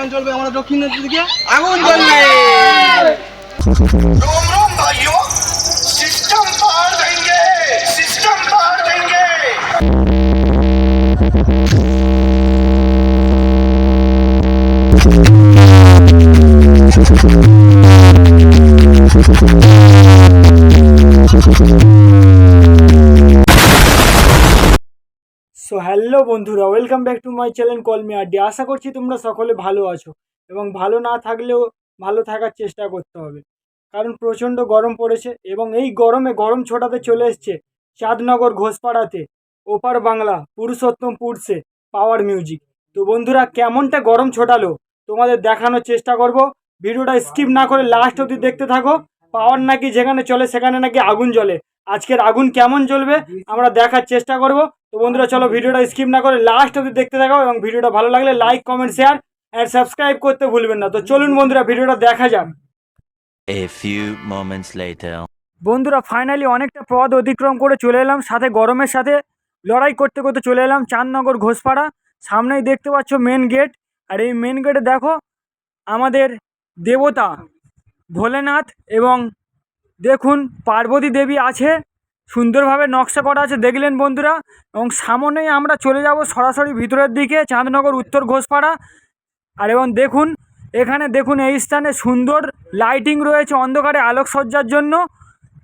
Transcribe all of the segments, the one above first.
অনুষ্ঠান চলবে আমরা দক্ষিণের দিকে। আগুন জ্বলবে। Thank you. সো হ্যালো বন্ধুরা welcome back to my channel call me Addy আশা করছি তোমরা সকলে ভালো আছো এবং ভালো না থাকলেও ভালো থাকার চেষ্টা করতে হবে। কারণ প্রচণ্ড গরম পড়েছে এবং এই গরমে গরম ছোটাতে চলে এসছে চাঁদনগর ঘোষপাড়াতে, ওপার বাংলা পুরুষোত্তমপুরসে পাওয়ার মিউজিক তো বন্ধুরা, কেমনটা গরম ছোটালো? তোমাদের দেখানোর চেষ্টা করব। ভিডিওটা স্কিপ না করে লাস্ট অবধি দেখতে থাকো। পাওয়ার নাকি যেখানে চলে, সেখানে নাকি আগুন জ্বলে। আজকের আগুন কেমন জ্বলবে, আমরা দেখার চেষ্টা করব। তো বন্ধুরা চলো ভিডিওটা স্কিপ না করে লাস্ট অবধি দেখতে থাকো এবং ভিডিওটা ভালো লাগলে like comment share and subscribe করতে ভুলবেন না। তো চলুন বন্ধুরা ভিডিওটা দেখা যাক। A few moments later. বন্ধুরা ফাইনালি অনেকটা পথ অতিক্রম করে চলে এলাম। সাথে গরমের সাথে লড়াই করতে করতে চলে এলাম চাঁদনগর ঘোষপাড়া। সামনেই দেখতে পাচ্ছ মেন গেট আর এই মেন গেটে দেখো আমাদের দেবতা ভোলেনাথ এবং দেখুন পার্বতী দেবী আছে। সুন্দরভাবে নকশা করা আছে। দেখলেন বন্ধুরা? এবং সামনেই আমরা চলে যাব সরাসরি ভিতরের দিকে, চাঁদনগর উত্তর ঘোষপাড়া। আর এবং দেখুন, এখানে দেখুন, এই স্থানে সুন্দর লাইটিং রয়েছে অন্ধকারে আলোকসজ্জার জন্য,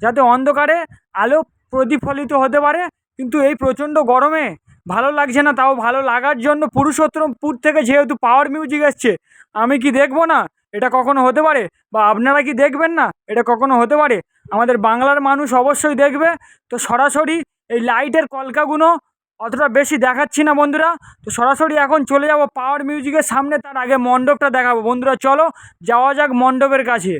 যাতে অন্ধকারে আলো প্রতিফলিত হতে পারে। কিন্তু এই প্রচণ্ড গরমে ভালো লাগছে না, তাও ভালো লাগার জন্য পুরুষোত্তমপুর থেকে যেহেতু পাওয়ার মিউজিক এসছে, আমি কি দেখব না? এটা কখনো হতে পারে? বা আপনারা কি দেখবেন না? এটা কখনো হতে পারে? আমাদের বাংলার মানুষ অবশ্যই দেখবে। তো সরাসরি এই লাইটের কলকাগুলো অতটা বেশি দেখাচ্ছি না বন্ধুরা। তো সরাসরি এখন চলে যাব পাওয়ার মিউজিকের সামনে, তার আগে মণ্ডপটা দেখাবো। বন্ধুরা, চলো, যাওয়া যাক মণ্ডপের কাছে।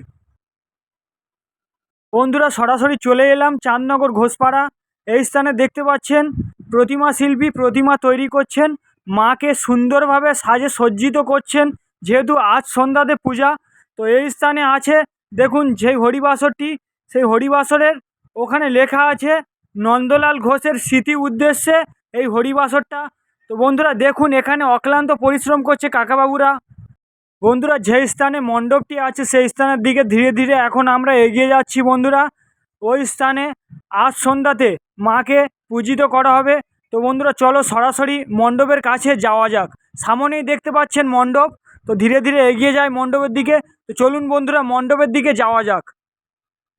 বন্ধুরা, সরাসরি চলে এলাম চাঁদনগর ঘোষপাড়া। এই স্থানে দেখতে পাচ্ছেন প্রতিমা শিল্পী প্রতিমা তৈরি করছেন। মাকে সুন্দরভাবে সাজে সজ্জিত করছেন। যেহেতু আজ সন্ধ্যাতে পূজা, তো এই স্থানে আছে, দেখুন যেই হরিবাসরটি, সেই হরিবাসরের ওখানে লেখা আছে, নন্দলাল ঘোষের স্মৃতি উদ্দেশ্যে এই হরিবাসরটা। তো বন্ধুরা, দেখুন এখানে অক্লান্ত পরিশ্রম করছে কাকাবাবুরা। বন্ধুরা, যে স্থানে মণ্ডপটি আছে, সেই স্থানের দিকে ধীরে ধীরে এখন আমরা এগিয়ে যাচ্ছি বন্ধুরা। ওই স্থানে আজ সন্ধ্যাতে মাকে পূজিত করা হবে। তো বন্ধুরা, চলো সরাসরি মণ্ডপের কাছে যাওয়া যাক। সামনেই দেখতে পাচ্ছেন মণ্ডপ। তো ধীরে ধীরে এগিয়ে যায় মণ্ডপের দিকে। তো চলুন বন্ধুরা, মণ্ডপের দিকে যাওয়া যাক।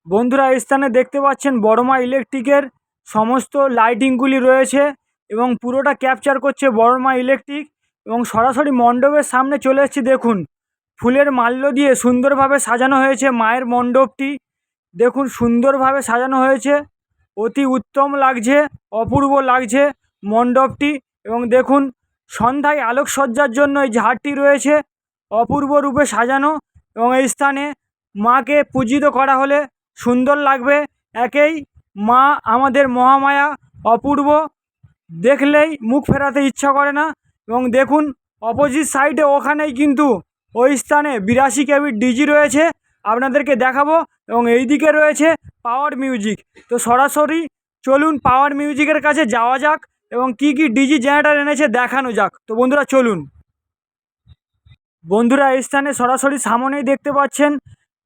বন্ধুরা, এই স্থানে দেখতে পাচ্ছেন বড়মা ইলেকট্রিকের সমস্ত লাইটিংগুলি রয়েছে এবং পুরোটা ক্যাপচার করছে বড়মা ইলেকট্রিক। এবং সরাসরি মণ্ডপের সামনে চলে এসেছি, দেখুন। ফুলের মাল্য দিয়ে সুন্দরভাবে সাজানো হয়েছে মায়ের মণ্ডপটি। দেখুন, সুন্দরভাবে সাজানো হয়েছে। অতি উত্তম লাগছে, অপূর্ব লাগছে মণ্ডপটি এবং দেখুন, সন্ধ্যায় আলোকসজ্জার জন্য এই ঝাড়টি রয়েছে। অপূর্ব রূপে সাজানো এবং এই স্থানে মাকে পূজিত করা হলে সুন্দর লাগবে। একেই মা আমাদের মহামায়া, অপূর্ব। দেখলেই মুখ ফেরাতে ইচ্ছা করে না এবং দেখুন অপোজিট সাইডে ওখানেই কিন্তু ওই স্থানে বিরাশি কেবির ডিজি রয়েছে। আপনাদেরকে দেখাবো এবং এই দিকে রয়েছে পাওয়ার মিউজিক তো সরাসরি চলুন পাওয়ার মিউজিকের কাছে যাওয়া যাক এবং কি কি ডিজি জেনারেটার এনেছে দেখানো যাক। তো বন্ধুরা, চলুন। বন্ধুরা, এই স্থানে সরাসরি সামনেই দেখতে পাচ্ছেন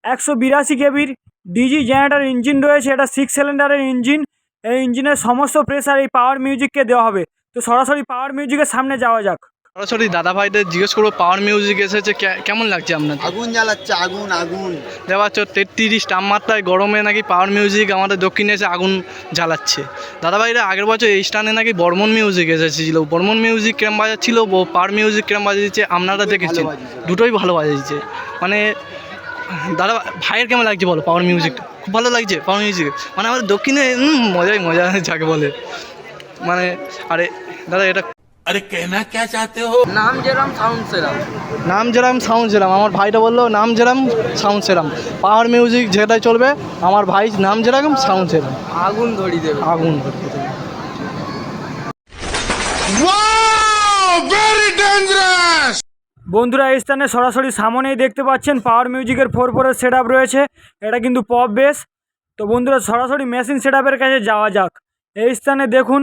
একশো বিরাশি কেবির ডিজি জেনারেটার ইঞ্জিন রয়েছে। এটা সিক্স সিলিন্ডারের ইঞ্জিন এই ইঞ্জিনের সমস্ত প্রেসার এই পাওয়ার মিউজিককে দেওয়া হবে। তো সরাসরি পাওয়ার মিউজিকের সামনে যাওয়া যাক। সরাসরি দাদা ভাইদের জিজ্ঞেস করব পাওয়ার মিউজিক এসেছে কেমন লাগছে আপনার আগুন জ্বালাচ্ছে আগুন আগুন। দেওয়া হচ্ছে তেত্রিশ তাপমাত্রায় গরমে নাকি পাওয়ার মিউজিক আমাদের দক্ষিণে এসে আগুন জ্বালাচ্ছে। দাদা ভাইরা আগের বছর এই স্টানে নাকি বর্মন মিউজিক এসেছিল। বর্মন মিউজিক কেরম বাজাচ্ছিল পাওয়ার মিউজিক কেরম বাজিয়েছে আপনারা দেখেছেন। দুটোই ভালো বাজিয়েছে। মানে দাদা ভাইয়ের কেমন লাগছে বলো পাওয়ার মিউজিকটা খুব ভালো লাগছে পাওয়ার মিউজিক মানে আমাদের দক্ষিণে মজাই মজা যাকে বলে। মানে আরে দাদা এটা নাম যেরম সাউন্ড সেরম নাম যেরাম সাউন্ড যেরাম আমার ভাইটা বলল নাম যেরাম সাউন্ড সেরাম পাওয়ার মিউজিক যেটাই চলবে আমার ভাই নাম যেরকম সাউন্ড সেরাম আগুন ধরি দেবে। আগুন ধরিয়ে দেবে। বন্ধুরা এই স্থানে সরাসরি সামনেই দেখতে পাচ্ছেন পাওয়ার মিউজিকের ফোর ফোরের সেট রয়েছে। এটা কিন্তু পপ বেস তো বন্ধুরা সরাসরি মেশিন সেট কাছে যাওয়া যাক। এই স্থানে দেখুন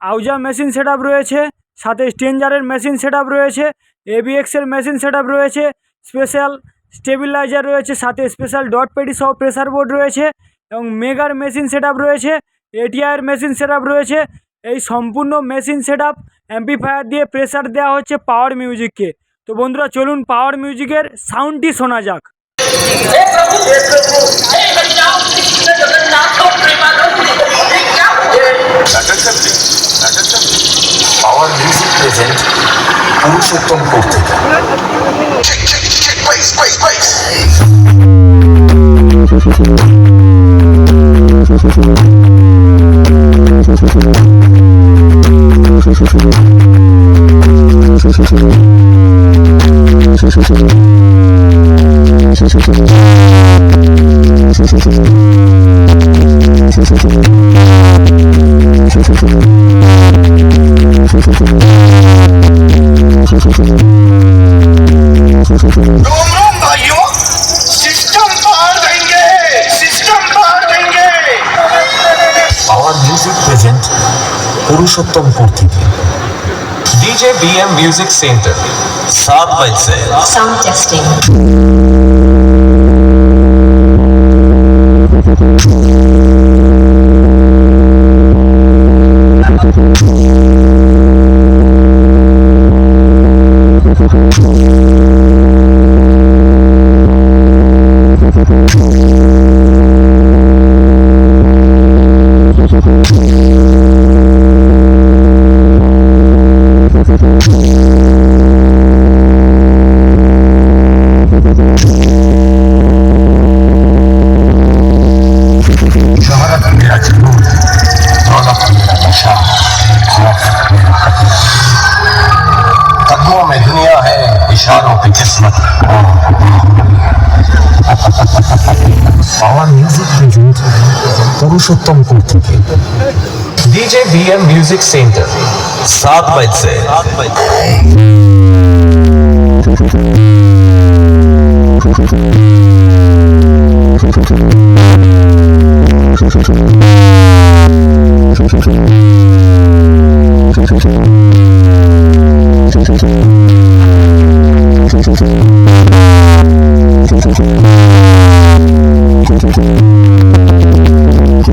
আউজা মেশিন সেট রয়েছে। সাথে স্টেঞ্জারের মেশিন সেট রয়েছে এবিএক্সের মেশিন সেট রয়েছে স্পেশাল স্টেবিলাইজার রয়েছে সাথে স্পেশাল ডট পেটি সহ প্রেসার বোর্ড রয়েছে এবং মেগার মেশিন সেট রয়েছে এটিআইয়ের মেশিন সেট রয়েছে এই সম্পূর্ণ মেশিন সেট আপ অ্যাম্পিফায়ার দিয়ে প্রেসার দেওয়া হচ্ছে পাওয়ার মিউজিককে তো বন্ধুরা চলুন পাওয়ার মিউজিকের সাউন্ডটি শোনা যাক পাওয়ার মিউজিক প্রেজেন্ট পুরুষোত্তম কর্তৃকা Check, check, check, bass, bass, bass. Present Purushottam কর্তৃকা DJ BM music centre সাত বজছে Sound testing. Thank you. Purushottam কর্তৃকে DJ BM music centre সাত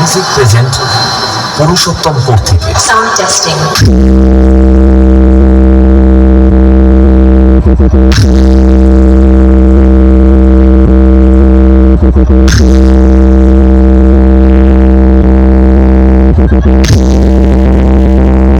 মিউজিক প্রেজেন্ট পুরুষোত্তম কর্তৃকে Sound testing. DJ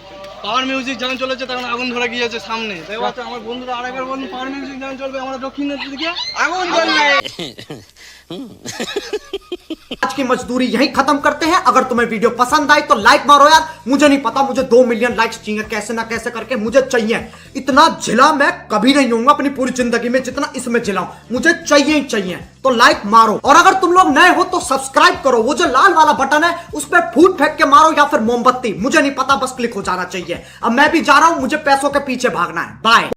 পাওয়ার মিউজিক যখন চলেছে তখন আগুন ধরে গিয়েছে সামনে দেখা যাচ্ছে আমার বন্ধুরা আরেকবার বলুন পাওয়ার মিউজিক যখন চলবে আমরা দক্ষিণের দিকে আগুন জ্বলবে आज की मजदूरी यही खत्म करते हैं अगर तुम्हें वीडियो पसंद आई तो लाइक मारो यार मुझे नहीं पता, मुझे दो मिलियन लाइक्स चाहिए, कैसे ना कैसे करके मुझे चाहिए। इतना झिला मैं कभी नहीं होऊँगा अपनी पूरी ज़िंदगी में जितना इसमें झिला मुझे चाहिए ही चाहिए तो लाइक मारो। और अगर तुम लोग नए हो तो सब्सक्राइब करो। वो जो लाल वाला बटन है, उस पर फूट फेंक के मारो या फिर मोमबत्ती। मुझे नहीं पता, बस क्लिक हो जाना चाहिए। अब मैं भी जा रहा हूँ, मुझे पैसों के पीछे भागना है। बाय